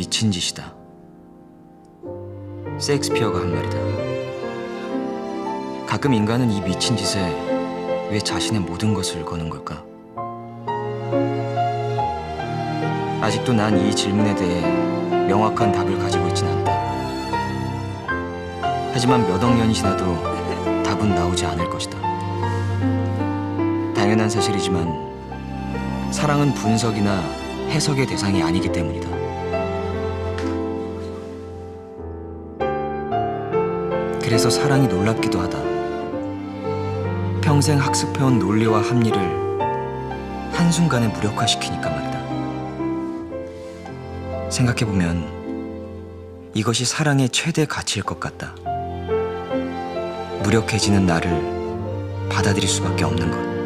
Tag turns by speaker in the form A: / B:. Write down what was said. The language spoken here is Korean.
A: 미친 짓이다. 세익스피어가 한 말이다. 가끔 인간은 이 미친 짓에 왜 자신의 모든 것을 거는 걸까? 아직도 난 이 질문에 대해 명확한 답을 가지고 있진 않다. 하지만 몇 억 년이 지나도 답은 나오지 않을 것이다. 당연한 사실이지만 사랑은 분석이나 해석의 대상이 아니기 때문이다. 그래서 사랑이 놀랍기도 하다. 평생 학습해온 논리와 합리를 한순간에 무력화시키니까 말이다. 생각해보면 이것이 사랑의 최대 가치일 것 같다. 무력해지는 나를 받아들일 수밖에 없는 것.